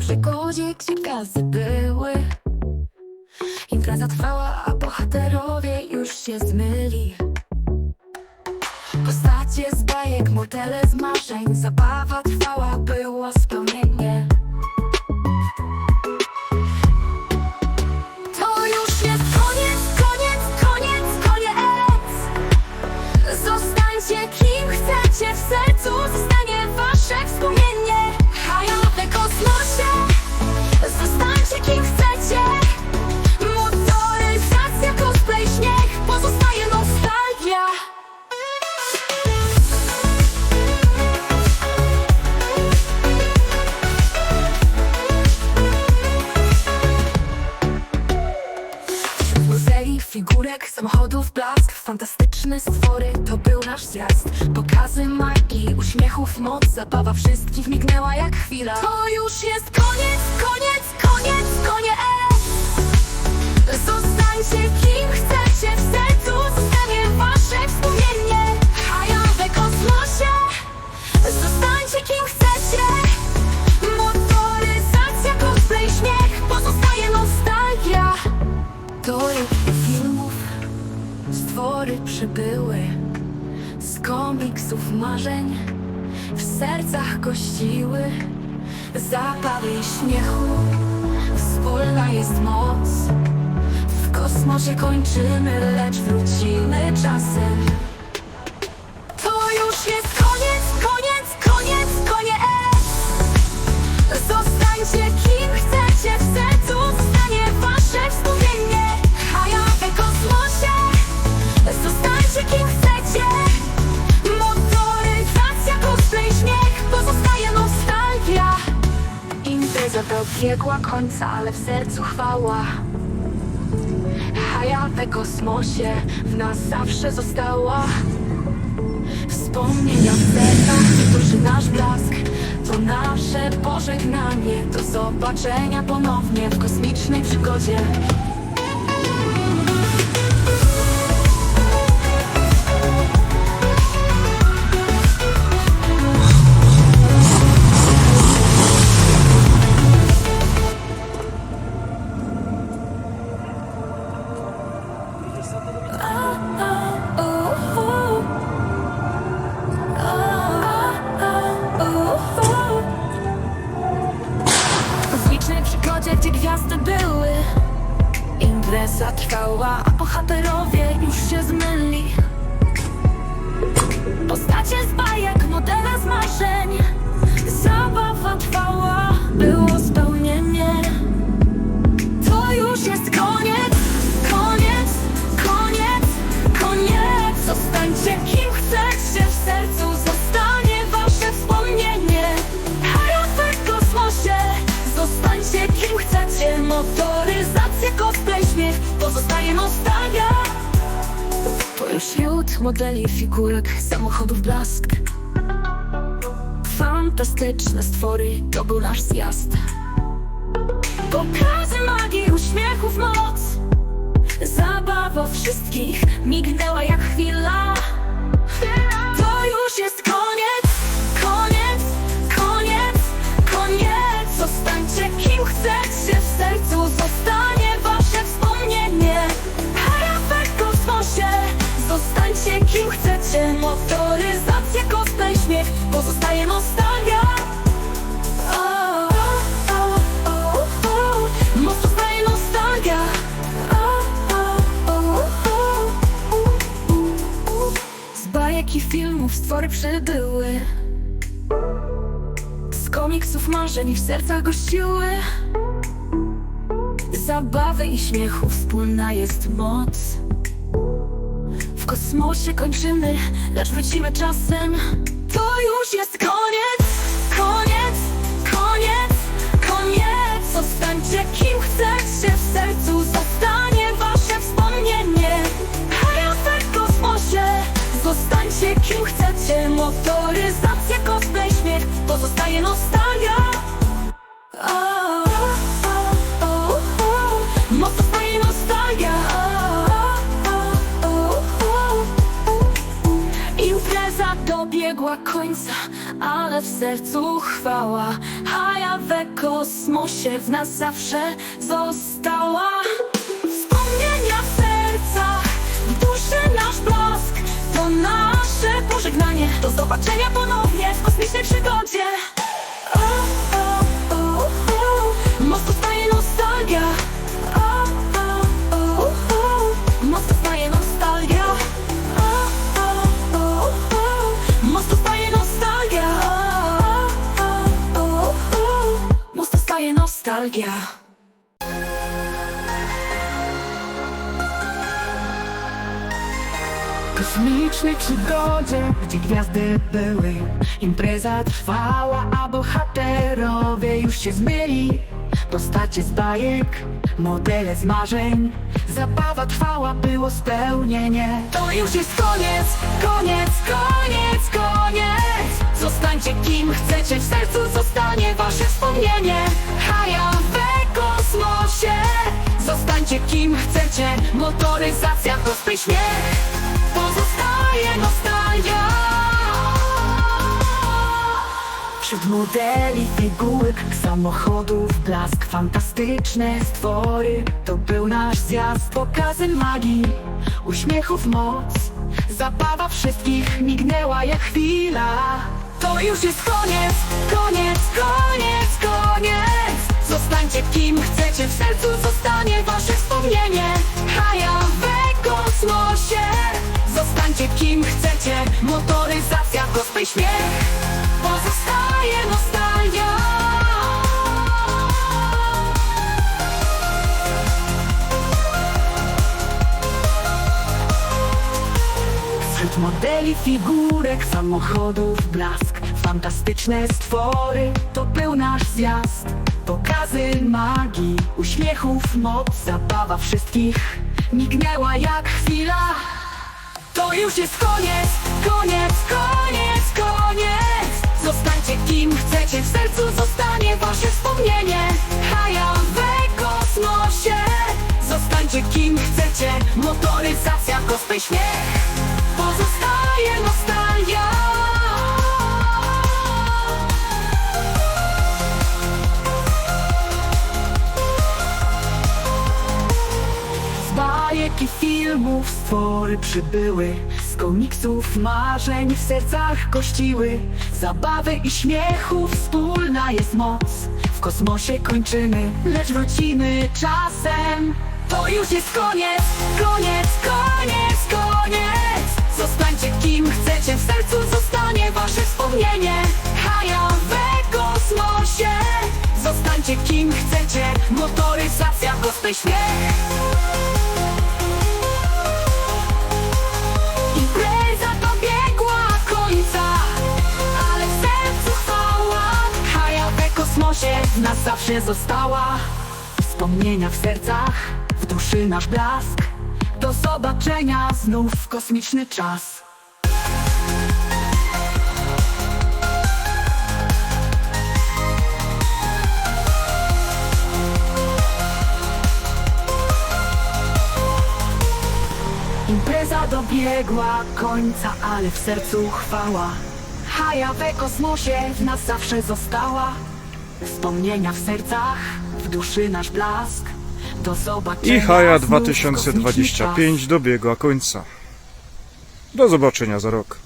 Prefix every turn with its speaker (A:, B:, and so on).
A: przygodzie, gdzie gazy były Impreza trwała, a bohaterowie już się zmyli. Postacie z bajek, modele z marzeń. Zabawa trwała, było spełnienie Fantastyczne stwory, to był nasz zjazd. Pokazy magii, uśmiechów, moc Zabawa wszystkich mignęła jak chwila. To już jest koniec, koniec, koniec, koniec. Zostańcie kim chcecie, w sercu marzeń w sercach gościły. Zabawy i śmiechu wspólna jest moc. W kosmosie kończymy, lecz wrócimy czasem. To już jest koniec, koniec, koniec, koniec. Zostańcie Dobiegła końca, ale w sercu chwała. Hajowe kosmosie, w nas zawsze została. Wspomnienia w sercach, duży nasz blask To nasze pożegnanie. Do zobaczenia ponownie w kosmicznej przygodzie Postacie z bajek, modele z marzeń. Zabawa trwała, było spełnienie To już jest koniec, koniec, koniec, koniec. Zostańcie kim chcecie, w sercu zostanie wasze wspomnienie. Hajowe w kosmosie, zostańcie kim chcecie. Motoryzacja, cosplay, śmiech, pozostaje nostalgia Pośród modeli, figurek, samochodów blask. Fantastyczne stwory, to był nasz zjazd. Pokazy magii, uśmiechów, moc. Zabawa wszystkich mignęła jak chwila. To już jest koniec, koniec, koniec, koniec. Zostańcie kim chcecie, w sercu Motoryzacja, cosplay, śmiech, pozostaje nostalgia. Pozostaje nostalgia. Z bajek i filmów stwory przybyły. Z komiksów marzeń w sercach gościły. Zabawy i śmiechu wspólna jest moc kosmosie kończymy, lecz wrócimy czasem. To już jest koniec, koniec, koniec, koniec. Zostańcie kim chcecie, w sercu zostanie wasze wspomnienie. Hajowe w kosmosie, zostańcie kim chcecie. Motoryzacja, cosplay, śmiech, pozostaje nostalgia. O, końca, ale w sercu chwała. A ja we kosmosie w nas zawsze została. Wspomnienia w sercach, w duszy nasz blask. To nasze pożegnanie. Do zobaczenia ponownie w kosmicznej przygodzie. O, nostalgia.
B: kosmicznej przygodzie, gdzie gwiazdy były. Impreza trwała, a bohaterowie już się zmyli. Postacie z bajek, modele z marzeń. Zabawa trwała, było spełnienie.
A: To już jest koniec, koniec, koniec, koniec Zostańcie kim chcecie, w sercu zostanie wasze wspomnienie. Haja we kosmosie. Zostańcie kim chcecie, motoryzacja to swój śmiech Pozostaje nostalgia.
B: Wśród modeli, figurek, samochodów, blask Fantastyczne stwory, to był nasz zjazd Pokazy magii, uśmiechów moc. Zabawa wszystkich mignęła jak chwila
A: To już jest koniec, koniec, koniec, koniec. Zostańcie kim chcecie, w sercu zostanie wasze wspomnienie. Haja we kosmosie. Zostańcie kim chcecie, motoryzacja to swej śmiech Pozostaje nostalgia.
B: Wśród modeli, figurek, samochodów, blask Fantastyczne stwory, to był nasz zjazd. Pokazy magii, uśmiechów moc Zabawa wszystkich. Mignęła jak chwila.
A: To już jest koniec, koniec, koniec, koniec. Zostańcie kim chcecie, w sercu zostanie wasze wspomnienie. Haja we kosmosie. Zostańcie kim chcecie, motoryzacja to swej śmiech. Pozostaje nostalgia
B: Z bajek i filmów stwory przybyły Z komiksów marzeń w sercach gościły Zabawy i śmiechu wspólna jest moc. W kosmosie kończymy, lecz wrócimy czasem.
A: To już jest koniec, koniec, koniec, koniec. Zostańcie kim chcecie, w sercu zostanie wasze wspomnienie. Haja we kosmosie. Zostańcie kim chcecie, motoryzacja gospel śmiech
B: została. Wspomnienia w sercach, w duszy nasz blask. Do zobaczenia znów kosmiczny czas. Impreza dobiegła końca, ale w sercu chwała. Haja we kosmosie w nas zawsze została Wspomnienia w sercach, w duszy nasz blask Do zobaczenia
C: I Haja
B: znów w kosmiczny
C: 2025 dobiegła końca. Do zobaczenia za rok.